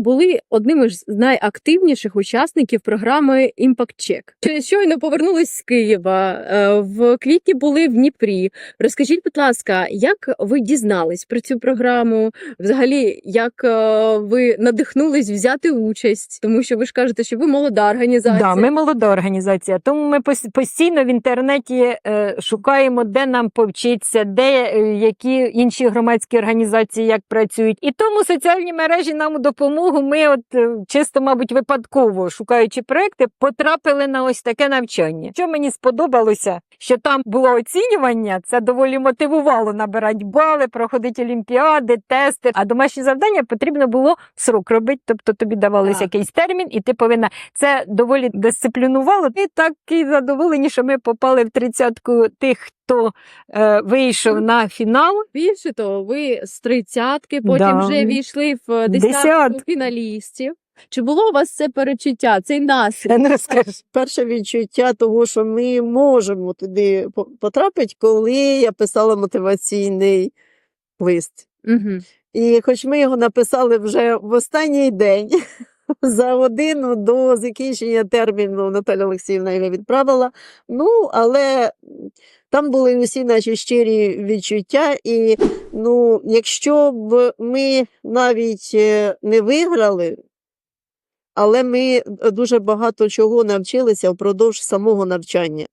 були одним із найактивніших учасників програми Impact Check. Чи Щойно повернулись з Києва. е, В квітні були в Дніпрі. Розкажіть, будь ласка, як ви дізнались про цю програму? Взагалі, як е, ви надихнулись взяти участь? Тому що ви ж кажете, що ви молода організація. Да, ми молода організація, тому ми постійно в інтернеті е, шукаємо, де нам повчитися, де які інші громадські організації як працюють. І тому соціальні мережі нам у Ми, от е, чисто, мабуть, випадково шукаючи проекти, потрапили на ось таке навчання. Що мені сподобалося, що там було оцінювання, це доволі мотивувало набирати бали, проходити олімпіади, тести. А домашні завдання потрібно було в срок робити. Тобто тобі давалося якийсь термін, і ти повинна це доволі дисциплінувало. І так і задоволені, що ми попали в тридцятку тих, хто е, вийшов на фінал. Більше того, ви з тридцятки, потім Да. вже війшли в десятку Десятку. Фіналістів. Чи було у вас це перечуття, цей настрій? Не розкажу. перше відчуття того, що ми можемо туди потрапити, коли я писала мотиваційний лист. Угу. І хоч ми його написали вже в останній день, за годину до закінчення терміну Наталя Олексіївна його відправила. Ну, але там були усі наші щирі відчуття. І ну, якщо б ми навіть е, не виграли, але ми дуже багато чого навчилися впродовж самого навчання.